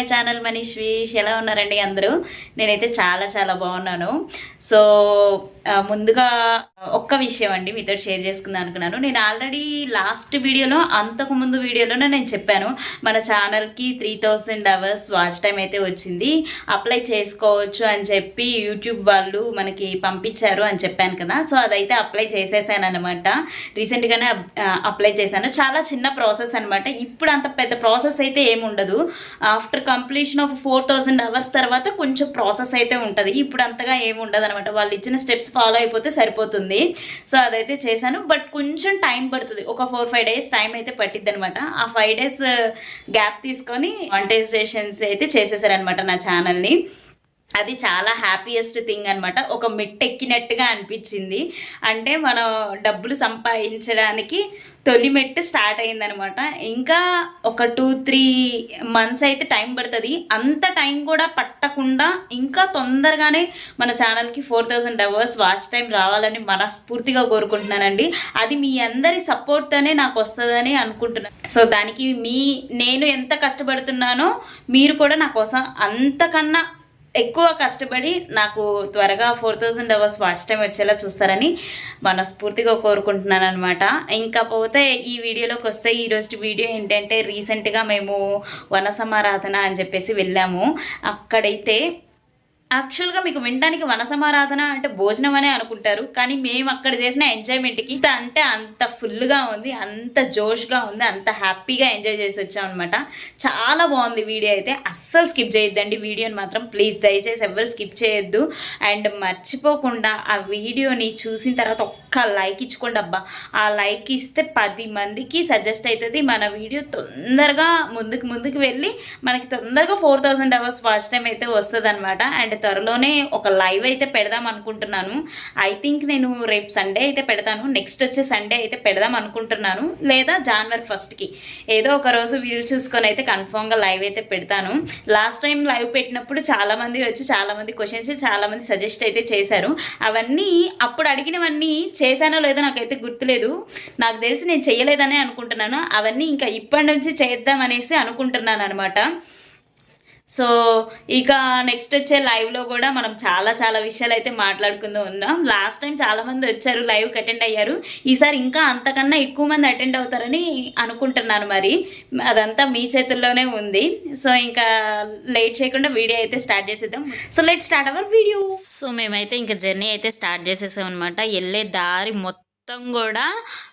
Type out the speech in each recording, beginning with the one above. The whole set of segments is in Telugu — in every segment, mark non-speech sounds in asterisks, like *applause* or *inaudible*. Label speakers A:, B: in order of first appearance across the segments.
A: My channel Manish wish. ఎలా ఉన్నారండి అందరూ? నేనైతే చాలా చాలా బాగున్నాను. సో ముందుగా ఒక్క విషయం అండి మీతో షేర్ చేసుకుందాం అనుకున్నాను. నేను ఆల్రెడీ లాస్ట్ వీడియోలో అంతకు ముందు వీడియోలోనే నేను చెప్పాను. మన ఛానల్కి three thousand hours watch time అయితే వచ్చింది. అప్లై చేసుకోవచ్చు అని చెప్పి యూట్యూబ్ వాళ్ళు మనకి పంపించారు అని చెప్పాను కదా. సో అదైతే అప్లై చేసేసాను అనమాట రీసెంట్గానే అప్లై చేశాను. చాలా చిన్న ప్రాసెస్ అనమాట ఇప్పుడు అంత పెద్ద ప్రాసెస్ అయితే ఏమి ఉండదు. After completion of four thousand hours తర్వాత కొంచెం ప్రాసెస్ అయితే ఉంటుంది. ఇప్పుడు అంతగా ఏమి ఉండదు అనమాట వాళ్ళు ఇచ్చిన స్టెప్స్ ఫాలో అయిపోతే సరిపోతుంది. సో అదైతే చేశాను. బట్ కొంచెం టైం పడుతుంది. ఒక ఫోర్ ఫైవ్ డేస్ టైం అయితే పట్టిద్ది అనమాట ఆ ఫైవ్ డేస్ గ్యాప్ తీసుకొని మానిటైజేషన్స్ అయితే చేసేసారనమాట నా ఛానల్ని అది చాలా హ్యాపీయెస్ట్ థింగ్ అనమాట ఒక మెట్టెక్కినట్టుగా అనిపించింది. అంటే మనం డబ్బులు సంపాదించడానికి తొలి మెట్టు స్టార్ట్ అయిందనమాట ఇంకా ఒక టూ త్రీ మంత్స్ అయితే టైం పడుతుంది. అంత టైం కూడా పట్టకుండా ఇంకా తొందరగానే మన ఛానల్కి four thousand hours watch time రావాలని మనస్ఫూర్తిగా కోరుకుంటున్నానండి. అది మీ అందరి సపోర్ట్తోనే నాకు వస్తుందని అనుకుంటున్నాను సో దానికి మీ నేను ఎంత కష్టపడుతున్నానో మీరు కూడా నా కోసం అంతకన్నా ఎక్కువ కష్టపడి నాకు త్వరగా four thousand hours watch time వచ్చేలా చూస్తారని మనస్ఫూర్తిగా కోరుకుంటున్నాను అనమాట ఇంకా పోతే ఈ వీడియోలోకి వస్తే ఈరోజు వీడియో ఏంటంటే రీసెంట్గా మేము వనసమారాధన అని చెప్పేసి వెళ్ళాము. అక్కడైతే యాక్చువల్గా మీకు వినడానికి వనసమారాధన అంటే భోజనం అనే అనుకుంటారు. కానీ మేము అక్కడ చేసిన ఎంజాయ్మెంట్కి ఇంత అంటే అంత ఫుల్గా ఉంది అంత జోష్గా ఉంది అంత హ్యాపీగా ఎంజాయ్ చేసి వచ్చాం అనమాట చాలా బాగుంది వీడియో అయితే. అస్సలు స్కిప్ చేయొద్దండి వీడియోని మాత్రం. ప్లీజ్ దయచేసి ఎవరు స్కిప్ చేయొద్దు. అండ్ మర్చిపోకుండా ఆ వీడియోని చూసిన తర్వాత ఒక్క లైక్ ఇచ్చుకోండి అబ్బా. ఆ లైక్ ఇస్తే పది మందికి సజెస్ట్ అవుతుంది మన వీడియో తొందరగా ముందుకు ముందుకు వెళ్ళి మనకి తొందరగా four thousand hours watch time అయితే వస్తుంది అనమాట అండ్ త్వరలోనే ఒక లైవ్ అయితే పెడదాం అనుకుంటున్నాను. ఐ థింక్ నేను రేపు సండే అయితే పెడతాను. నెక్స్ట్ వచ్చే సండే అయితే పెడదాం అనుకుంటున్నాను. లేదా జనవరి ఫస్ట్కి ఏదో ఒక రోజు వీలు చూసుకొని అయితే కన్ఫామ్గా లైవ్ అయితే పెడతాను. లాస్ట్ టైం లైవ్ పెట్టినప్పుడు చాలామంది వచ్చి చాలామంది క్వశ్చన్స్ చాలామంది సజెస్ట్ అయితే చేశారు. అవన్నీ అప్పుడు అడిగినవన్నీ చేశానో లేదో నాకైతే గుర్తులేదు. నాకు తెలిసి నేను చేయలేదనే అనుకుంటున్నాను. అవన్నీ ఇంకా ఇప్పటి నుంచి చేద్దామనేసి అనుకుంటున్నాను అనమాట సో ఇక నెక్స్ట్ వచ్చే లైవ్లో కూడా మనం చాలా చాలా విషయాలు అయితే మాట్లాడుకుందాం ఉన్నాం. లాస్ట్ టైం చాలామంది వచ్చారు లైవ్కి అటెండ్ అయ్యారు. ఈసారి ఇంకా అంతకన్నా ఎక్కువ మంది అటెండ్ అవుతారని అనుకుంటున్నాను మరి. అదంతా మీ చేతుల్లోనే ఉంది. సో ఇంకా లేట్ చేయకుండా వీడియో అయితే స్టార్ట్ చేసేద్దాం. So let start our video so మేమైతే ఇంకా జర్నీ అయితే స్టార్ట్ చేసేసాం అనమాట వెళ్ళే దారి మొత్తం మొత్తం కూడా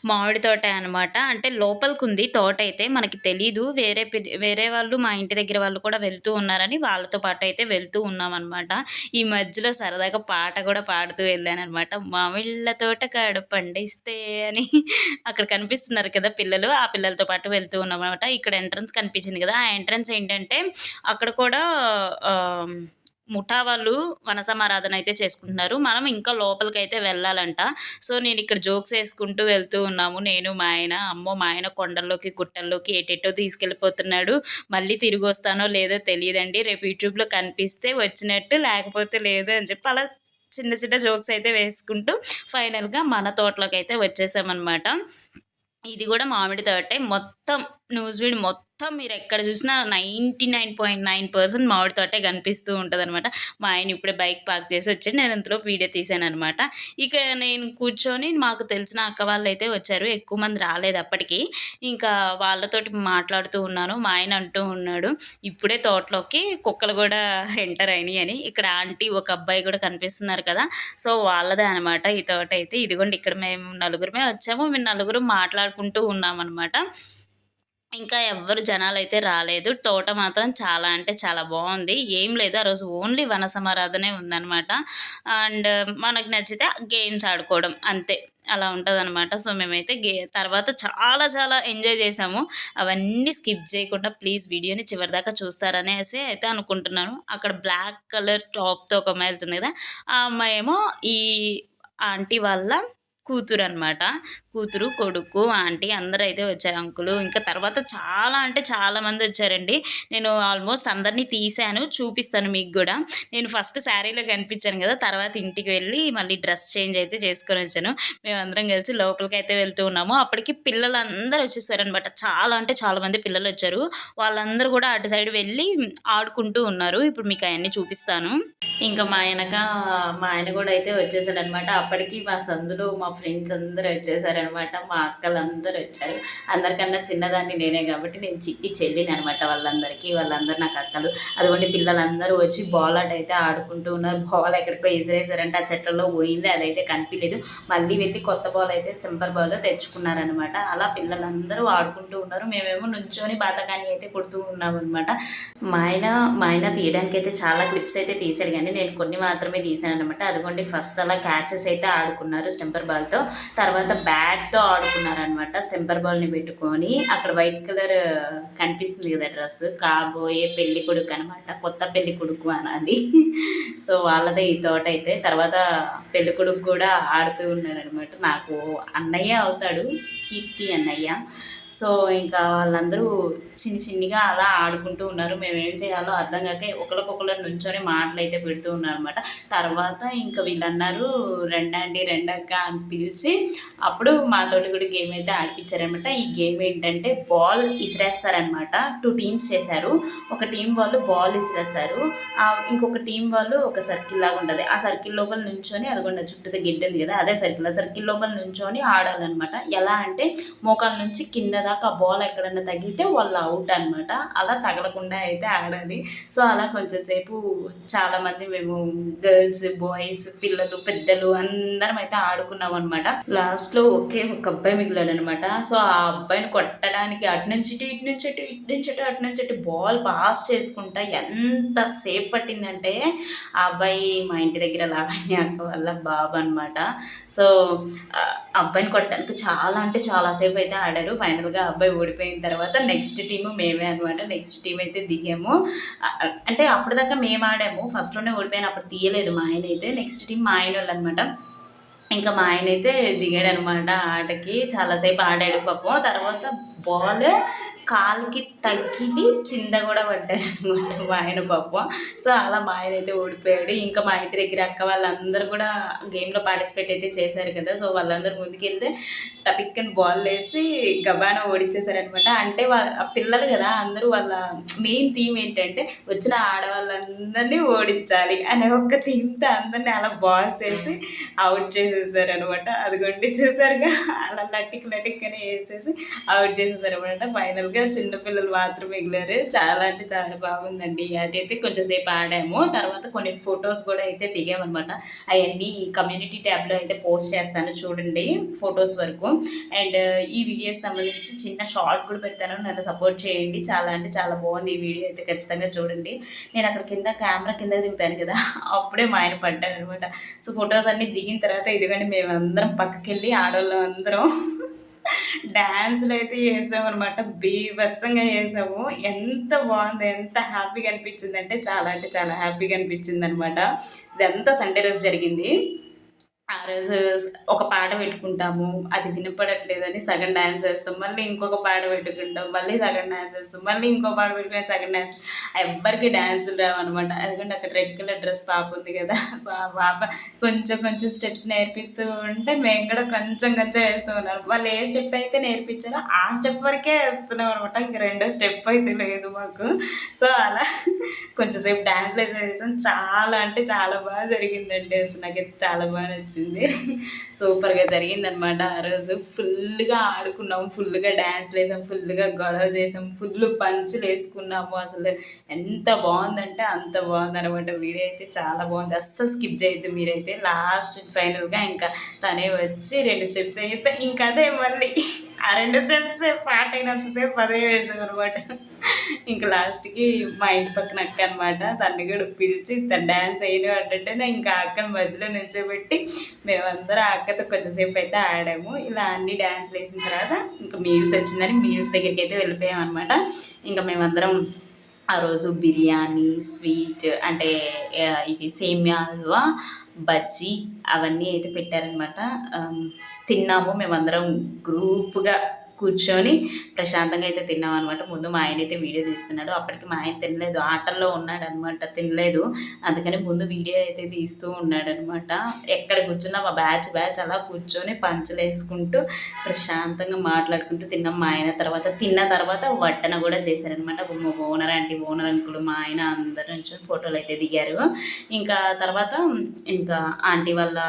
A: మామిడి తోట అనమాట అంటే లోపలికి ఉంది తోట అయితే మనకి తెలీదు. వేరే వేరే వాళ్ళు మా ఇంటి దగ్గర వాళ్ళు కూడా వెళ్తూ ఉన్నారని వాళ్ళతో పాటు అయితే వెళ్తూ ఉన్నాం అనమాట ఈ మధ్యలో సరదాగా పాట కూడా పాడుతూ వెళ్ళాను అనమాట మామిళ్ళ తోట కాడు పండిస్తే అని అక్కడ కనిపిస్తున్నారు కదా పిల్లలు ఆ పిల్లలతో పాటు వెళ్తూ ఉన్నాం అనమాట ఇక్కడ ఎంట్రన్స్ కనిపించింది కదా. ఆ ఎంట్రన్స్ ఏంటంటే అక్కడ కూడా ముఠా వాళ్ళు వనసమారాధన అయితే చేసుకుంటున్నారు. మనం ఇంకా లోపలికి అయితే వెళ్ళాలంట. సో నేను ఇక్కడ జోక్స్ వేసుకుంటూ వెళ్తూ ఉన్నాము. నేను మా ఆయన అమ్మో మా ఆయన కొండల్లోకి గుట్టల్లోకి ఎటెటో తీసుకెళ్ళిపోతున్నాడు. మళ్ళీ తిరిగి వస్తానో లేదో తెలియదండి. రేపు యూట్యూబ్లో కనిపిస్తే వచ్చినట్టు లేకపోతే లేదు అని చెప్పి అలా చిన్న చిన్న జోక్స్ అయితే వేసుకుంటూ ఫైనల్గా మన తోటలోకి అయితే వచ్చేసామన్నమాట. ఇది కూడా మామిడి తోటే. మొత్తం న్యూస్ వీడ్ మొత్తం మొత్తం మీరు ఎక్కడ చూసినా ninety nine point nine percent మామిడి తోటే కనిపిస్తూ ఉంటుంది అనమాట మా ఆయన ఇప్పుడే బైక్ పార్క్ చేసి వచ్చి నేను ఇంతలో వీడియో తీసాను అనమాట ఇక నేను కూర్చొని మాకు తెలిసిన అక్క వాళ్ళు అయితే వచ్చారు. ఎక్కువ మంది రాలేదు అప్పటికి. ఇంకా వాళ్ళతోటి మాట్లాడుతూ ఉన్నాను. మా ఆయన అంటూ ఉన్నాడు ఇప్పుడే తోటలోకి కుక్కలు కూడా ఎంటర్ అయినాయి అని. ఇక్కడ ఆంటీ ఒక అబ్బాయి కూడా కనిపిస్తున్నారు కదా. సో వాళ్ళదే అనమాట ఈ తోట అయితే. ఇదిగోండి ఇక్కడ మేము నలుగురమే వచ్చాము. మేము నలుగురు మాట్లాడుకుంటూ ఉన్నామన్నమాట. ఇంకా ఎవ్వరు జనాలు అయితే రాలేదు. తోట మాత్రం చాలా అంటే చాలా బాగుంది. ఏం లేదు. ఆ రోజు ఓన్లీ వనసమారాధనే ఉందనమాట ఉందన్నమాట. అండ్ మనకు నచ్చితే గేమ్స్ ఆడుకోవడం అంతే. అలా ఉంటుంది అనమాట సో మేమైతే గే తర్వాత చాలా చాలా ఎంజాయ్ చేసాము. అవన్నీ స్కిప్ చేయకుండా ప్లీజ్ వీడియోని చివరిదాకా చూస్తారనేసి అయితే అనుకుంటున్నాను. అక్కడ బ్లాక్ కలర్ టాప్తో ఒక అమ్మాయి వెళ్తుంది కదా. ఆ అమ్మాయి ఏమో ఈ ఆంటీ వాళ్ళ కూతురు అనమాట కూతురు కొడుకు ఆంటీ అందరూ అయితే వచ్చారు అంకులు. ఇంకా తర్వాత చాలా అంటే చాలామంది వచ్చారండి. నేను ఆల్మోస్ట్ అందరినీ తీసాను చూపిస్తాను మీకు కూడా. నేను ఫస్ట్ శారీలో కనిపించాను కదా తర్వాత ఇంటికి వెళ్ళి మళ్ళీ డ్రెస్ చేంజ్ అయితే చేసుకొని వచ్చాను. మేమందరం కలిసి లోపలికి అయితే వెళ్తూ ఉన్నాము. అప్పటికి పిల్లలు అందరూ వచ్చేసారనమాట చాలా అంటే చాలామంది పిల్లలు వచ్చారు. వాళ్ళందరూ కూడా అటు సైడ్ వెళ్ళి ఆడుకుంటూ ఉన్నారు. ఇప్పుడు మీకు అవన్నీ చూపిస్తాను. ఇంకా మా ఆయనక మా ఆయన కూడా అయితే వచ్చేసాడనమాట అప్పటికి మా సందులో మా ఫ్రెండ్స్ అందరూ వచ్చేసారనమాట. మా అక్కలు అందరూ వచ్చారు. అందరికన్నా చిన్నదాన్ని నేనే కాబట్టి నేను చిట్టి చెల్లిని అనమాట వాళ్ళందరికీ వాళ్ళందరూ నాకు అక్కలు. అదిగోండి పిల్లలందరూ వచ్చి బాల్ ఆట అయితే ఆడుకుంటూ ఉన్నారు. బాల్ ఎక్కడికో విసిరేసారంటే ఆ చెట్లలో పోయింది. అదైతే కనిపించలేదు మళ్ళీ వెళ్ళి కొత్త బాల్ అయితే స్టెంపర్ బాల్ తెచ్చుకున్నారనమాట. అలా పిల్లలందరూ ఆడుకుంటూ ఉన్నారు. మేమేమో నుంచొని బాతకాని అయితే కొడుతూ ఉన్నాం అనమాట మా ఆయన మా ఆయన తీయడానికి అయితే చాలా క్లిప్స్ అయితే తీశాడు. కానీ నేను కొన్ని మాత్రమే తీసాను అనమాట అదిగోండి ఫస్ట్ అలా క్యాచెస్ అయితే ఆడుకున్నారు స్టెంపర్ బాల్తో తర్వాత బ్యాట్తో ఆడుకున్నారనమాట స్టెంపర్ బాల్ని పెట్టుకొని అక్కడ వైట్ కలర్ కనిపిస్తుంది కదా డ్రెస్ కాబోయే పెళ్ళి కొడుకు అనమాట కొత్త పెళ్ళి కొడుకు అనాలి. సో వాళ్ళదే ఈ తోట అయితే. తర్వాత పెళ్ళి కొడుకు కూడా ఆడుతూ ఉన్నాడు అనమాట నాకు అన్నయ్య అవుతాడు కీర్తి అన్నయ్య. సో ఇంకా వాళ్ళందరూ చిన్ని చిన్నిగా అలా ఆడుకుంటూ ఉన్నారు. మేము ఏం చేయాలో అర్థం కాక ఒకరికొకరు నుంచొని మాటలు అయితే పెడుతూ ఉన్నారు అనమాట తర్వాత ఇంకా వీళ్ళన్నారు రెండండి రెండక్క అని పిలిచి అప్పుడు మాతోటి కూడా గేమ్ అయితే ఆడిపించారనమాట ఈ గేమ్ ఏంటంటే బాల్ ఇసిరేస్తారనమాట టూ టీమ్స్ చేశారు. ఒక టీం వాళ్ళు బాల్ ఇసిరేస్తారు. ఇంకొక టీం వాళ్ళు ఒక సర్కిల్ లాగా ఉంటుంది. ఆ సర్కిల్ లోపల నుంచొని అదిగొండ చుట్టూ గిడ్డ ఉంది కదా అదే సర్కిల్. ఆ సర్కిల్ లోపల నుంచొని ఆడాలన్నమాట. ఎలా అంటే మోకాల నుంచి కింద దాకా బాల్ ఎక్కడన్నా తగిలితే వాళ్ళు అవుట్ అనమాట అలా తగలకుండా అయితే ఆడాలి. సో అలా కొంచెం సేపు చాలా మంది మేము గర్ల్స్ బాయ్స్ పిల్లలు పెద్దలు అందరం అయితే ఆడుకున్నాం అనమాట లాస్ట్లో ఒకే ఒక అబ్బాయి మిగిలాడు అనమాట సో ఆ అబ్బాయిని కొట్టడానికి అటు నుంచి ఇటు ఇటు నుంచి ఇటు ఇటు నుంచి ఇటు అటు నుంచి ఇటు బాల్ పాస్ చేసుకుంటా ఎంత సేపు పట్టిందంటే ఆ అబ్బాయి మా ఇంటి దగ్గర లావణ్య అక్క వల్ల బాబు అనమాట సో అబ్బాయిని కొట్టడానికి చాలా అంటే చాలా సేపు అయితే ఆడారు. ఫైనల్గా అబ్బాయి ఓడిపోయిన తర్వాత నెక్స్ట్ టీము మేమే అనమాట నెక్స్ట్ టీం అయితే దిగాము. అంటే అప్పటిదాకా మేము ఆడాము. ఫస్ట్లోనే ఓడిపోయాను. అప్పుడు తీయలేదు మా ఆయన అయితే. నెక్స్ట్ టీం మా ఆయన వాళ్ళు అనమాట ఇంకా మా ఆయన అయితే దిగాడు అనమాట ఆటకి. చాలాసేపు ఆడాడు పాపం. తర్వాత బాల్ కాలుకి తగిలి కింద కూడా పడ్డాడు అనమాట మా ఆయన పాప. సో అలా మా ఆయన అయితే ఓడిపోయాడు. ఇంకా మా ఇంటి దగ్గర అక్క వాళ్ళందరూ కూడా గేమ్లో పార్టిసిపేట్ అయితే చేశారు కదా. సో వాళ్ళందరూ ముందుకెళ్తే టపిక్కని బాల్ వేసి గబాన ఓడిచ్చేసారనమాట. అంటే వాళ్ళ ఆ పిల్లలు కదా అందరూ వాళ్ళ మెయిన్ థీమ్ ఏంటంటే వచ్చిన ఆడవాళ్ళందరినీ ఓడించాలి అనే ఒక థీమ్తో అందరినీ అలా బాల్ చేసి అవుట్ చేసేసారు అనమాట అదిగోండి చూసారుగా? అలా లటిక్ లటిక్ అని వేసేసి అవుట్ చేసేసారు అనమాట ఫైనల్గా చిన్నపిల్లలు మాత్రం మిగిలారు. చాలా అంటే చాలా బాగుందండి. అటైతే కొంచెం సేపు ఆడాము. తర్వాత కొన్ని ఫొటోస్ కూడా అయితే దిగామన్నమాట. అవన్నీ కమ్యూనిటీ ట్యాబ్లో అయితే పోస్ట్ చేస్తాను చూడండి ఫొటోస్ వరకు. అండ్ ఈ వీడియోకి సంబంధించి చిన్న షార్ట్ కూడా పెడతాను. నన్ను సపోర్ట్ చేయండి. చాలా అంటే చాలా బాగుంది ఈ వీడియో అయితే ఖచ్చితంగా చూడండి. నేను అక్కడ కింద కెమెరా కింద దింపాను కదా అప్పుడే మా ఆయన పడ్డాను అనమాట సో ఫొటోస్ అన్నీ దిగిన తర్వాత ఇదిగండి మేము అందరం పక్కకి వెళ్ళి ఆడవాళ్ళం అందరం. డ్యాన్సులు అయితే చేసాము అనమాట బీభత్సంగా చేసాము. ఎంత బాగుంది ఎంత హ్యాపీగా అనిపించింది అంటే చాలా అంటే చాలా హ్యాపీగా అనిపించింది అనమాట ఇదంతా సండే రోజు జరిగింది. ఆ రోజు ఒక పాట పెట్టుకుంటాము. అది వినపడట్లేదని సగం డ్యాన్స్ వేస్తాం. మళ్ళీ ఇంకొక పాట పెట్టుకుంటాం. మళ్ళీ సగం డ్యాన్స్ వేస్తాం. మళ్ళీ ఇంకో పాట పెట్టుకుని సగం డ్యాన్స్ ఎవ్వరికి డ్యాన్సులు రావన్నమాట ఎందుకంటే అక్కడ రెడ్ కలర్ డ్రెస్ పాప ఉంది కదా. సో ఆ పాప కొంచెం కొంచెం స్టెప్స్ నేర్పిస్తూ ఉంటే మేము కూడా కొంచెం కొంచెం వేస్తూ ఉన్నాం. వాళ్ళు ఏ స్టెప్ అయితే నేర్పించారో ఆ స్టెప్ వరకే వేస్తున్నాం అనమాట ఇంక రెండో స్టెప్ అయితే లేదు మాకు. సో అలా కొంచెంసేపు డ్యాన్స్లు అయితే వేసాం చాలా అంటే చాలా బాగా జరిగిందండి అసలు. నాకైతే చాలా బాగా నచ్చింది. సూపర్గా జరిగిందనమాట ఆ రోజు ఫుల్గా ఆడుకున్నాం ఫుల్గా డ్యాన్స్ వేసాం ఫుల్గా గొడవ చేసాం ఫుల్ పంచులు వేసుకున్నాము అసలు. ఎంత బాగుందంటే అంత బాగుంది అనమాట వీడియో అయితే. చాలా బాగుంది. అస్సలు స్కిప్ చేయొద్దు మీరైతే. లాస్ట్ ఫైనల్గా ఇంకా తనే వచ్చి రెండు స్టెప్స్ వేస్తే ఇంకా అదే మళ్ళీ. ఆ రెండు స్టెప్స్ పాట అయినంతసేపు అదే వేసాం అనమాట ఇంకా లాస్ట్కి మా ఇంటి పక్కన అక్క అనమాట తన్ని కూడా పిలిచి తను డ్యాన్స్ అయిన అంటే ఇంకా అక్కను అక్కని మధ్యలో నుంచోబెట్టి మేమందరం ఆ అక్కతో కొంచెంసేపు అయితే ఆడాము. ఇలా అన్ని డ్యాన్స్లు వేసిన తర్వాత ఇంకా మీల్స్ వచ్చిందని మీల్స్ దగ్గరికి అయితే వెళ్ళిపోయాం అనమాట ఇంకా మేమందరం ఆ రోజు బిర్యానీ స్వీట్ అంటే ఇది సేమియా హల్వా బజ్జీ అవన్నీ అయితే పెట్టారనమాట తిన్నాము. మేమందరం గ్రూప్గా కూర్చొని ప్రశాంతంగా అయితే తిన్నాం అనమాట ముందు మా ఆయన అయితే వీడియో తీస్తున్నాడు. అప్పటికి మా ఆయన తినలేదు. ఆటల్లో ఉన్నాడు అనమాట తినలేదు. అందుకని ముందు వీడియో అయితే తీస్తూ ఉన్నాడు అనమాట ఎక్కడ కూర్చున్నా మా బ్యాచ్ బ్యాచ్ అలా కూర్చొని పంచలు వేసుకుంటూ ప్రశాంతంగా మాట్లాడుకుంటూ తిన్నాం. మా ఆయన తర్వాత తిన్న తర్వాత వడ్డన కూడా చేశారనమాట మా ఓనర్ ఆంటీ ఓనర్ అంకులు మా ఆయన అందరు నుంచి ఫోటోలు అయితే దిగారు. ఇంకా తర్వాత ఇంకా ఆంటీ వాళ్ళ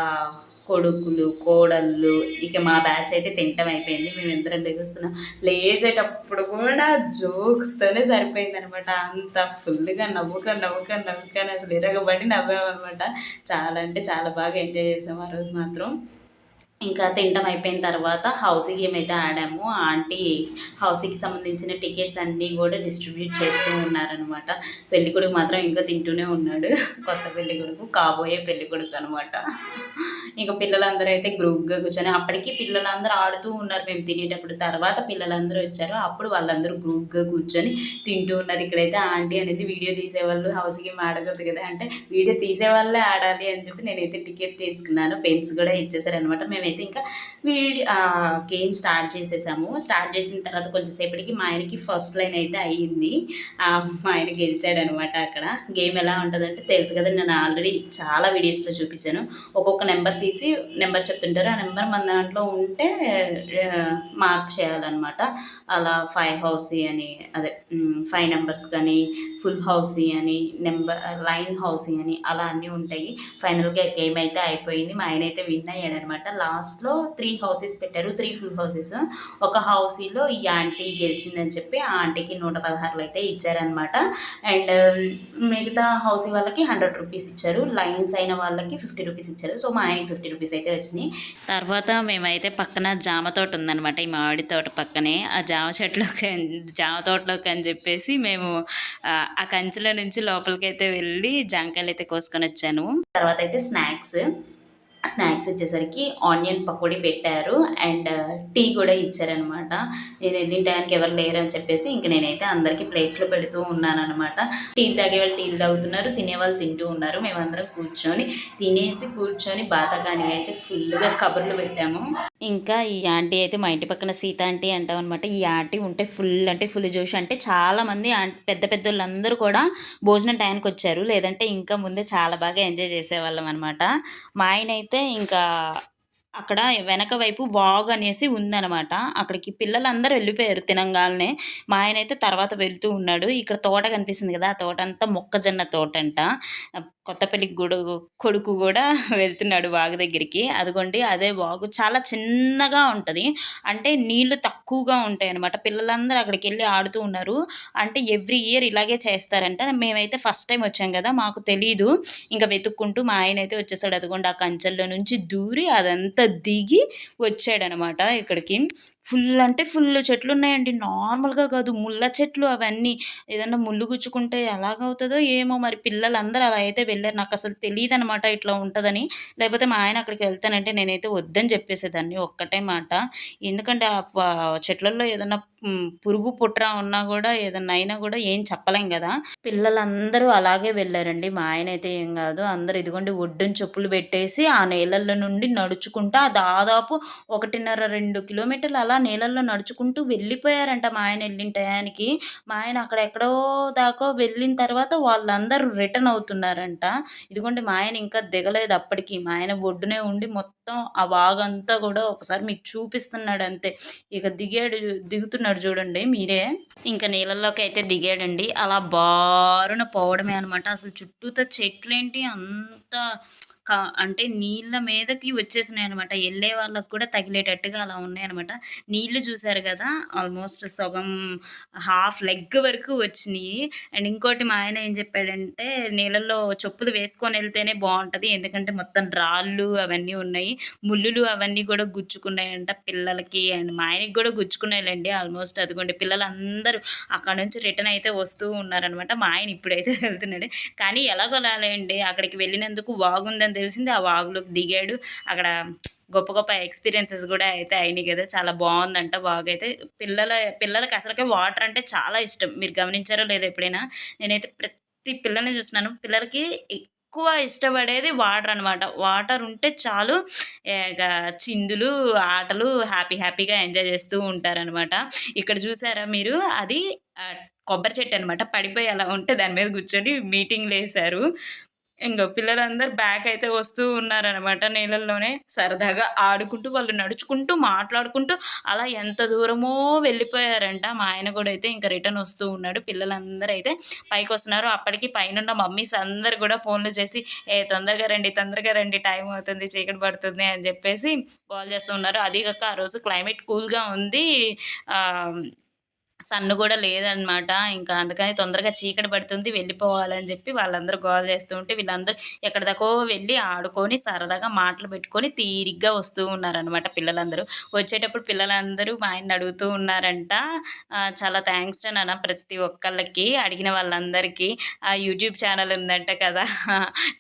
A: కొడుకులు కోడళ్ళు ఇక మా బ్యాచ్ అయితే తింటం అయిపోయింది. మేము ఇద్దరం దిగుస్తున్నాం లేచేటప్పుడు కూడా జోక్స్తోనే సరిపోయింది అనమాట అంత ఫుల్గా నవ్వుక నవ్వుక నవ్వుకొని అసలు ఇరగబడి నవ్వామన్నమాట చాలా అంటే చాలా బాగా ఎంజాయ్ చేసాం ఆ రోజు మాత్రం. ఇంకా తినడం అయిపోయిన తర్వాత హౌసింగ్ గేమ్ అయితే ఆడాము ఆంటీ హౌసింగ్కి సంబంధించిన టికెట్స్ అన్నీ కూడా డిస్ట్రిబ్యూట్ చేస్తూ ఉన్నారనమాట పెళ్ళి కొడుకు మాత్రం ఇంకా తింటూనే ఉన్నాడు. కొత్త పెళ్ళి కొడుకు కాబోయే పెళ్ళి కొడుకు అనమాట ఇంకా పిల్లలందరూ అయితే గ్రూప్గా కూర్చొని అప్పటికి పిల్లలందరూ ఆడుతూ ఉన్నారు. మేము తినేటప్పుడు తర్వాత పిల్లలందరూ వచ్చారు. అప్పుడు వాళ్ళందరూ గ్రూప్గా కూర్చొని తింటూ ఉన్నారు. ఇక్కడైతే ఆంటీ అనేది వీడియో తీసేవాళ్ళు హౌస్ గేమ్ ఆడకూడదు కదా అంటే వీడియో తీసేవాళ్ళే ఆడాలి అని చెప్పి నేనైతే టికెట్ తీసుకున్నాను. పెన్స్ కూడా ఇచ్చేసారు అనమాట అయితే ఇంకా వీడి గేమ్ స్టార్ట్ చేసేసాము. స్టార్ట్ చేసిన తర్వాత కొంచెంసేపటికి మా ఆయనకి ఫస్ట్ లైన్ అయితే అయ్యింది మా ఆయన గెలిచాడు అనమాట అక్కడ. గేమ్ ఎలా ఉంటుందంటే తెలుసు కదా నేను ఆల్రెడీ చాలా వీడియోస్లో చూపించాను. ఒక్కొక్క నెంబర్ తీసి నెంబర్ చెప్తుంటారు. ఆ నెంబర్ మన దాంట్లో ఉంటే మార్క్ చేయాలన్నమాట. అలా ఫైవ్ హౌస్ అని అదే ఫైవ్ నెంబర్స్ కానీ ఫుల్ హౌసీ అని నెంబర్ లైన్ హౌసీ అని అలా అన్నీ ఉంటాయి. ఫైనల్గా గేమ్ అయితే అయిపోయింది. మా ఆయన అయితే విన్ అయ్యాడు అనమాట లాస్ట్లో త్రీ హౌసెస్ పెట్టారు. Three full houses. ఒక హౌసీలో ఈ ఆంటీ గెలిచిందని చెప్పి ఆ ఆంటీకి నూట పదహారులు అయితే ఇచ్చారనమాట. అండ్ మిగతా హౌసీ వాళ్ళకి హండ్రెడ్ రూపీస్ ఇచ్చారు. లైన్స్ అయిన వాళ్ళకి ఫిఫ్టీ రూపీస్ ఇచ్చారు. సో మా ఆయనకి ఫిఫ్టీ రూపీస్ అయితే వచ్చినాయి. తర్వాత మేమైతే పక్కన జామ తోట ఉందన్నమాట ఈ మామిడి తోట పక్కనే. ఆ జామ చెట్లోకి జామ తోటలోకి అని చెప్పేసి మేము ఆ, కంచెల నుంచి లోపలికి అయితే వెళ్ళి జాంకాయలు అయితే కోసుకొని వచ్చాను. తర్వాత అయితే స్నాక్స్ స్నాక్స్ వచ్చేసరికి ఆనియన్ పకోడీ పెట్టారు అండ్ టీ కూడా ఇచ్చారనమాట నేను వెళ్ళిన టైంకి ఎవరు లేరు అని చెప్పేసి ఇంక నేనైతే అందరికీ ప్లేట్స్లో పెడుతూ ఉన్నాను అనమాట టీ తాగే వాళ్ళు టీలు తాగుతున్నారు తినేవాళ్ళు తింటూ ఉన్నారు. మేమందరం కూర్చొని తినేసి కూర్చొని బాతకాని అయితే ఫుల్గా కబుర్లు పెట్టాము. ఇంకా ఈ ఆంటీ అయితే మా ఇంటి పక్కన సీత ఆంటీ అంటాం అనమాట ఈ ఆంటీ ఉంటే ఫుల్ అంటే ఫుల్ జోష్. అంటే చాలామంది పెద్ద పెద్ద వాళ్ళందరూ కూడా భోజనం టైంకి వచ్చారు. లేదంటే ఇంకా ముందే చాలా బాగా ఎంజాయ్ చేసేవాళ్ళం అనమాట మా ఆయన అయితే ఇంకా అక్కడ వెనక వైపు వాగ్ అనేసి ఉందనమాట అక్కడికి పిల్లలందరూ వెళ్ళిపోయారు తినంగానే మా ఆయన అయితే తర్వాత వెళ్తూ ఉన్నాడు. ఇక్కడ తోట కనిపిస్తుంది కదా ఆ తోట అంతా మొక్కజొన్న తోట అంట కొత్తపల్లి గుడు కొడుకు కూడా వెళ్తున్నాడు వాగు దగ్గరికి. అదిగోండి అదే వాగు చాలా చిన్నగా ఉంటుంది. అంటే నీళ్ళు తక్కువగా ఉంటాయి అనమాట పిల్లలందరూ అక్కడికి వెళ్ళి ఆడుతూ ఉన్నారు. అంటే ఎవ్రీ ఇయర్ ఇలాగే చేస్తారంట. మేమైతే ఫస్ట్ టైం వచ్చాం కదా మాకు తెలీదు. ఇంకా వెతుక్కుంటూ మా ఆయన అయితే వచ్చేసాడు. అదిగోండి ఆ కంచెల్లో నుంచి దూరి అదంతా దిగి వచ్చాడనమాట ఇక్కడికి. ఫుల్ అంటే ఫుల్ చెట్లు ఉన్నాయండి నార్మల్గా కాదు ముళ్ళ చెట్లు అవన్నీ. ఏదన్నా ముళ్ళు గుచ్చుకుంటే ఎలాగవుతుందో ఏమో మరి పిల్లలందరూ అలా అయితే వెళ్ళారు. నాకు అసలు తెలియదు అనమాట ఇట్లా ఉంటుందని. లేకపోతే మా ఆయన అక్కడికి వెళ్తానంటే నేనైతే వద్దని చెప్పేసేదాన్ని ఒక్కటే మాట. ఎందుకంటే ఆ చెట్లలో ఏదన్నా పురుగు పుట్ర ఉన్నా కూడా ఏదన్నా అయినా కూడా ఏం చెప్పలేం కదా. పిల్లలందరూ అలాగే వెళ్ళారండి. మా ఆయన అయితే ఏం కాదు అందరూ ఇదిగోండి ఒడ్డున చెప్పులు పెట్టేసి ఆ నీళ్ళల్లో నుండి నడుచుకుంటా దాదాపు ఒకటిన్నర రెండు కిలోమీటర్లు అలా నీళ్ళల్లో నడుచుకుంటూ వెళ్ళిపోయారంట మా ఆయన వెళ్ళిన టయానికి. మా ఆయన అక్కడ ఎక్కడో దాకా వెళ్ళిన తర్వాత వాళ్ళందరూ రిటర్న్ అవుతున్నారంట. ఇదిగోండి మా ఆయన ఇంకా దిగలేదు అప్పటికి. మా ఆయన ఒడ్డునే ఉండి మొత్తం ఆ వాగంతా కూడా ఒకసారి మీకు చూపిస్తున్నాడు అంతే ఇక దిగాడు దిగుతున్నాడు చూడండి మీరే. ఇంకా నీళ్ళల్లోకి అయితే దిగాడండి. అలా బారున పోవడమే అనమాట అసలు చుట్టూతో చెట్లు ఏంటి అంత కా అంటే నీళ్ళ మీదకి వచ్చేసినాయి అనమాట వెళ్ళే వాళ్ళకి కూడా తగిలేటట్టుగా అలా ఉన్నాయి అనమాట నీళ్ళు చూశారు కదా ఆల్మోస్ట్ సగం హాఫ్ లెగ్ వరకు వచ్చినాయి. అండ్ ఇంకోటి మా ఆయన ఏం చెప్పాడంటే నీళ్ళల్లో చెప్పులు వేసుకొని వెళ్తేనే బాగుంటుంది. ఎందుకంటే మొత్తం రాళ్ళు అవన్నీ ఉన్నాయి. ముళ్ళులు అవన్నీ కూడా గుచ్చుకున్నాయంట పిల్లలకి. అండ్ మా ఆయనకి కూడా గుచ్చుకున్నాయిలేండి ఆల్మోస్ట్ అదిగోండి. పిల్లలందరూ అక్కడ నుంచి రిటర్న్ అయితే వస్తూ ఉన్నారనమాట మా ఆయన ఇప్పుడైతే *laughs* వెళ్తున్నాడు. కానీ ఎలాగోలాలండి అక్కడికి వెళ్ళినందుకు బాగుందని తెలిసింది. ఆ వాగులోకి దిగాడు. అక్కడ గొప్ప గొప్ప ఎక్స్పీరియన్సెస్ కూడా అయితే అయినాయి కదా. చాలా బాగుందంట బాగైతే అయితే. పిల్లల పిల్లలకి అసలుకే వాటర్ అంటే చాలా ఇష్టం. మీరు గమనించారో లేదో ఎప్పుడైనా. నేనైతే ప్రతి పిల్లల్ని చూస్తున్నాను. పిల్లలకి ఎక్కువ ఇష్టపడేది వాటర్ అనమాట వాటర్ ఉంటే చాలు ఇక చిందులు ఆటలు హ్యాపీ హ్యాపీగా ఎంజాయ్ చేస్తూ ఉంటారనమాట ఇక్కడ చూసారా మీరు? అది కొబ్బరి చెట్టు అనమాట పడిపోయి అలా ఉంటే దాని మీద కూర్చొని మీటింగ్లు వేశారు. ఇంకో పిల్లలందరూ బ్యాక్ అయితే వస్తూ ఉన్నారనమాట నీళ్ళల్లోనే. సరదాగా ఆడుకుంటూ వాళ్ళు నడుచుకుంటూ మాట్లాడుకుంటూ అలా ఎంత దూరమో వెళ్ళిపోయారంట. మా ఆయన కూడా అయితే ఇంకా రిటర్న్ వస్తూ ఉన్నాడు. పిల్లలందరూ అయితే పైకి వస్తున్నారు. అప్పటికి పైన మమ్మీస్ అందరు కూడా ఫోన్లు చేసి ఏ తొందరగా రండి తొందరగా రండి టైం అవుతుంది చీకటి పడుతుంది అని చెప్పేసి కాల్ చేస్తూ ఉన్నారు. అది కాక ఆ రోజు క్లైమేట్ కూల్గా ఉంది. సన్ను కూడా లేదనమాట. ఇంకా అందుకని తొందరగా చీకటి పడుతుంది వెళ్ళిపోవాలని చెప్పి వాళ్ళందరూ గోల్ చేస్తూ ఉంటే వీళ్ళందరూ ఎక్కడిదాకో వెళ్ళి ఆడుకొని సరదాగా మాటలు పెట్టుకొని తీరిగ్గా వస్తూ ఉన్నారనమాట పిల్లలందరూ. వచ్చేటప్పుడు పిల్లలందరూ మా ఆయన అడుగుతూ ఉన్నారంట చాలా థ్యాంక్స్ నాన్న ప్రతి ఒక్కళ్ళకి అడిగిన వాళ్ళందరికీ. ఆ యూట్యూబ్ ఛానల్ ఉందంట కదా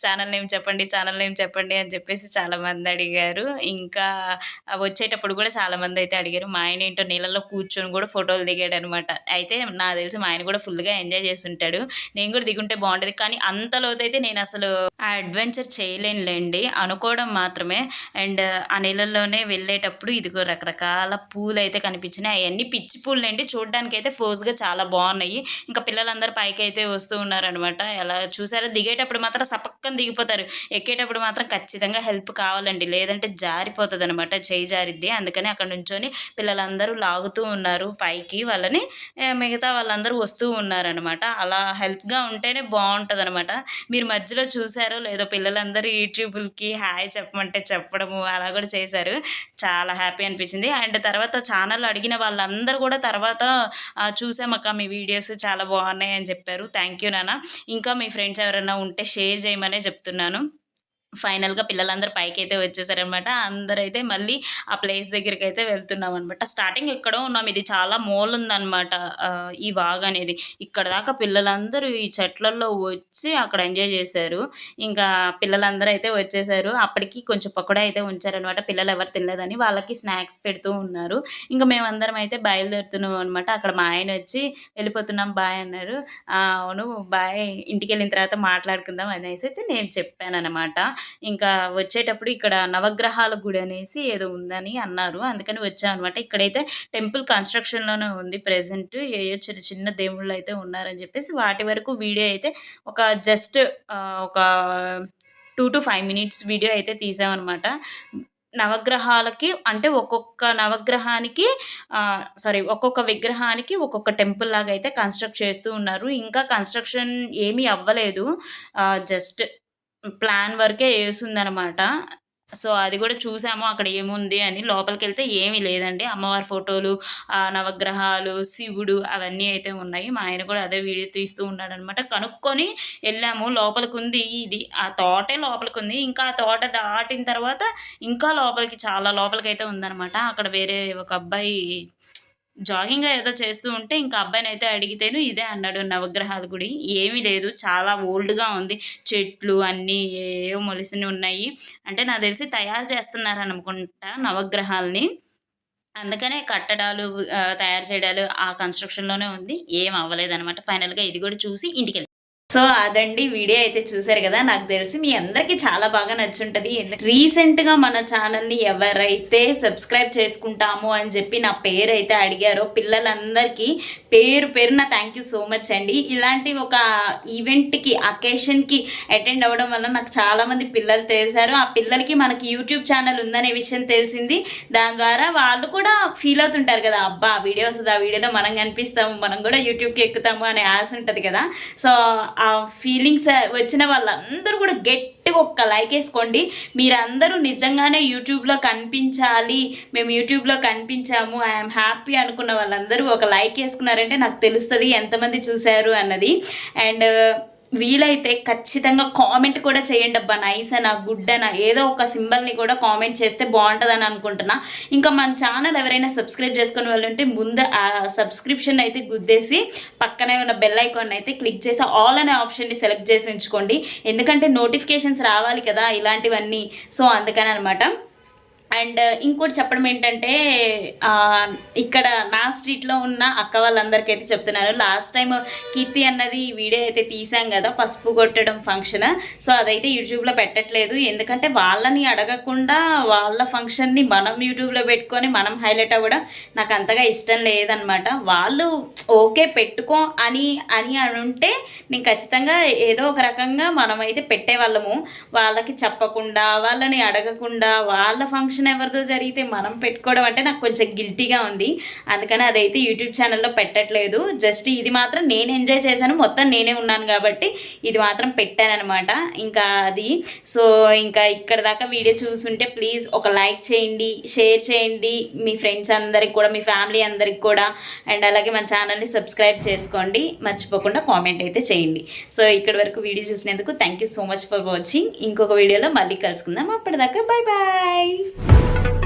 A: ఛానల్ నేమ్ చెప్పండి ఛానల్ నేమ్ చెప్పండి అని చెప్పేసి చాలామంది అడిగారు. ఇంకా వచ్చేటప్పుడు కూడా చాలామంది అయితే అడిగారు మా ఆయన ఏంటో నీళ్ళలో కూర్చొని కూడా ఫోటోలు దిగాడు అనమాట అయితే నాకు తెలిసి మా ఆయన కూడా ఫుల్గా ఎంజాయ్ చేస్తుంటాడు. నేను కూడా దిగుంటే బాగుంటుంది. కానీ అంత లోతైతే నేను అసలు ఆ అడ్వెంచర్ చేయలేనులేండి. అనుకోవడం మాత్రమే. అండ్ ఆ నీళ్ళల్లోనే వెళ్ళేటప్పుడు ఇదిగో రకరకాల పూలు అయితే కనిపించినాయి. అవన్నీ పిచ్చి పూలండి చూడడానికి అయితే ఫోజ్గా చాలా బాగున్నాయి. ఇంకా పిల్లలందరూ పైకి అయితే వస్తూ ఉన్నారనమాట ఎలా చూసారా? దిగేటప్పుడు మాత్రం సపక్కన దిగిపోతారు. ఎక్కేటప్పుడు మాత్రం ఖచ్చితంగా హెల్ప్ కావాలండి. లేదంటే జారిపోతుంది అనమాట చేయి జారిద్ది. అందుకని అక్కడ నుంచొని పిల్లలందరూ లాగుతూ ఉన్నారు. పైకి వాళ్ళని కానీ మిగతా వాళ్ళందరూ వస్తూ ఉన్నారనమాట అలా హెల్ప్గా ఉంటేనే బాగుంటుంది అనమాట మీరు మధ్యలో చూసారో లేదో పిల్లలందరూ యూట్యూబ్కి హాయ్ చెప్పమంటే చెప్పడము అలా కూడా చేశారు. చాలా హ్యాపీ అనిపించింది. అండ్ తర్వాత ఛానల్ అడిగిన వాళ్ళందరూ కూడా తర్వాత చూసామక్క మీ వీడియోస్ చాలా బాగున్నాయి అని చెప్పారు. థ్యాంక్ యూ నాన్న. ఇంకా మీ ఫ్రెండ్స్ ఎవరైనా ఉంటే షేర్ చేయమనే చెప్తున్నాను. ఫైనల్గా పిల్లలందరూ పైకి అయితే వచ్చేసారనమాట. అందరైతే మళ్ళీ ఆ ప్లేస్ దగ్గరికి అయితే వెళ్తున్నాం అనమాట స్టార్టింగ్ ఎక్కడో ఉన్నాం. ఇది చాలా మూల ఉందన్నమాట ఈ వాగ్ అనేది. ఇక్కడ దాకా పిల్లలందరూ ఈ చెట్లలో వచ్చి అక్కడ ఎంజాయ్ చేశారు. ఇంకా పిల్లలందరూ అయితే వచ్చేసారు. అప్పటికి కొంచెం పకోడా అయితే ఉంచారనమాట. పిల్లలు ఎవరు తినలేదని వాళ్ళకి స్నాక్స్ పెడుతూ ఉన్నారు. ఇంకా మేమందరం అయితే బయలుదేరుతున్నాం అనమాట. అక్కడ మా ఆయన వచ్చి వెళ్ళిపోతున్నాం బాయ్ అన్నారు. అవును బాయ్ ఇంటికి వెళ్ళిన తర్వాత మాట్లాడుకుందాం అనేసి అయితే నేను చెప్పాను అనమాట ఇంకా వచ్చేటప్పుడు ఇక్కడ నవగ్రహాల గుడి అనేసి ఏదో ఉందని అన్నారు. అందుకని వచ్చాం అనమాట ఇక్కడైతే టెంపుల్ కన్స్ట్రక్షన్లోనే ఉంది ప్రెసెంట్ ఏయో చిన్న చిన్న దేవుళ్ళు అయితే ఉన్నారని చెప్పేసి వాటి వరకు వీడియో అయితే ఒక జస్ట్ ఒక two to five minutes video అయితే తీసామన్నమాట. నవగ్రహాలకి అంటే ఒక్కొక్క నవగ్రహానికి సారీ ఒక్కొక్క విగ్రహానికి ఒక్కొక్క టెంపుల్ లాగా అయితే కన్స్ట్రక్ట్ చేస్తూ ఉన్నారు. ఇంకా కన్స్ట్రక్షన్ ఏమీ అవ్వలేదు. జస్ట్ ప్లాన్ వరకే వేసిందనమాట సో అది కూడా చూసాము అక్కడ ఏముంది అని. లోపలికి వెళ్తే ఏమీ లేదండి. అమ్మవారి ఫోటోలు నవగ్రహాలు శివుడు అవన్నీ అయితే ఉన్నాయి. మా ఆయన కూడా అదే వీడియో తీస్తూ ఉన్నాడు అనమాట కనుక్కొని వెళ్ళాము. లోపలికి ఉంది ఇది. ఆ తోటే లోపలికి ఉంది ఇంకా ఆ తోట దాటిన తర్వాత ఇంకా లోపలికి చాలా లోపలికి అయితే ఉందన్నమాట అక్కడ వేరే ఒక అబ్బాయి జాగింగ్ ఏదో చేస్తూ ఉంటే ఇంకా అబ్బాయిని అయితే అడిగితేను ఇదే అన్నాడు నవగ్రహాల గుడి. ఏమీ లేదు చాలా ఓల్డ్గా ఉంది. చెట్లు అన్నీ ఏవో మొలిసినవి ఉన్నాయి. అంటే నాకు తెలిసి తయారు చేస్తున్నారు అనుకుంటా నవగ్రహాలని. అందుకనే కట్టడాలు తయారు చేయడాలు ఆ కన్స్ట్రక్షన్లోనే ఉంది. ఏం అవ్వలేదు అనమాట ఫైనల్గా ఇది కూడా చూసి ఇంటికి సో అదండి వీడియో అయితే చూసారు కదా నాకు తెలిసి మీ అందరికీ చాలా బాగా నచ్చుంటుంది. రీసెంట్గా మన ఛానల్ని ఎవరైతే సబ్స్క్రైబ్ చేసుకుంటాము అని చెప్పి నా పేరు అయితే అడిగారో పిల్లలందరికీ పేరు పేరున థ్యాంక్ యూ సో మచ్ అండి. ఇలాంటి ఒక ఈవెంట్కి అకేషన్కి అటెండ్ అవ్వడం వల్ల నాకు చాలామంది పిల్లలు తెలిసారు. ఆ పిల్లలకి మనకి యూట్యూబ్ ఛానల్ ఉందనే విషయం తెలిసింది. దాని ద్వారా వాళ్ళు కూడా ఫీల్ అవుతుంటారు కదా అబ్బా ఆ వీడియో వస్తుంది ఆ వీడియోలో మనం కనిపిస్తాము మనం కూడా యూట్యూబ్కి ఎక్కుతాము అనే ఆశ ఉంటుంది కదా. సో ఆ ఫీలింగ్స్ వచ్చిన వాళ్ళందరూ కూడా గట్టిగా ఒక్క లైక్ వేసుకోండి. మీరందరూ నిజంగానే యూట్యూబ్లో కనిపించాలి. మేము యూట్యూబ్లో కనిపించాము. ఐఎమ్ హ్యాపీ అనుకున్న వాళ్ళందరూ ఒక లైక్ వేసుకున్నారంటే నాకు తెలుస్తుంది ఎంతమంది చూశారు అన్నది. అండ్ వీలైతే ఖచ్చితంగా కామెంట్ కూడా చేయండి అబ్బా. నైస్ అనా గుడ్ అనా ఏదో ఒక సింబల్ని కూడా కామెంట్ చేస్తే బాగుంటుందని అనుకుంటున్నా. ఇంకా మన ఛానల్ ఎవరైనా సబ్స్క్రైబ్ చేసుకుని వాళ్ళు ఉంటే ముందు ఆ సబ్స్క్రిప్షన్ అయితే గుద్దేసి పక్కనే ఉన్న బెల్ ఐకాన్ అయితే క్లిక్ చేసి ఆల్ అనే ఆప్షన్ని సెలెక్ట్ చేసి ఉంచుకోండి. ఎందుకంటే నోటిఫికేషన్స్ రావాలి కదా ఇలాంటివన్నీ. సో అందుకని అనమాట అండ్ uh, ఇంకోటి చెప్పడం ఏంటంటే ఇక్కడ నా స్ట్రీట్లో ఉన్న అక్క వాళ్ళందరికీ అయితే చెప్తున్నాను లాస్ట్ టైం కీర్తి అన్నది వీడియో అయితే తీసాం కదా పసుపు కొట్టడం ఫంక్షన్. సో అదైతే యూట్యూబ్లో పెట్టట్లేదు. ఎందుకంటే వాళ్ళని అడగకుండా వాళ్ళ ఫంక్షన్ని మనం యూట్యూబ్లో పెట్టుకొని మనం హైలైట్ అవ్వడం నాకు అంతగా ఇష్టం లేదనమాట వాళ్ళు ఓకే పెట్టుకో అని అని అనుంటే నేను ఖచ్చితంగా ఏదో ఒక రకంగా మనమైతే పెట్టేవాళ్ళము. వాళ్ళకి చెప్పకుండా వాళ్ళని అడగకుండా వాళ్ళ ఫంక్షన్ ఫంక్షన్ ఎవరిదో జరిగితే మనం పెట్టుకోవడం అంటే నాకు కొంచెం గిల్టీగా ఉంది. అందుకని అదైతే యూట్యూబ్ ఛానల్లో పెట్టట్లేదు. జస్ట్ ఇది మాత్రం నేను ఎంజాయ్ చేశాను. మొత్తం నేనే ఉన్నాను కాబట్టి ఇది మాత్రం పెట్టానమాట ఇంకా అది. సో ఇంకా ఇక్కడ దాకా వీడియో చూసుంటే ప్లీజ్ ఒక లైక్ చేయండి షేర్ చేయండి. మీ ఫ్రెండ్స్ అందరికి కూడా మీ ఫ్యామిలీ అందరికి కూడా. అండ్ అలాగే మన ఛానల్ని సబ్స్క్రైబ్ చేసుకోండి. మర్చిపోకుండా కామెంట్ అయితే చేయండి. సో ఇక్కడ వరకు వీడియో చూసినందుకు thank you so much for watching ఇంకొక వీడియోలో మళ్ళీ కలుసుకుందాం. అప్పటిదాకా బాయ్ బాయ్ you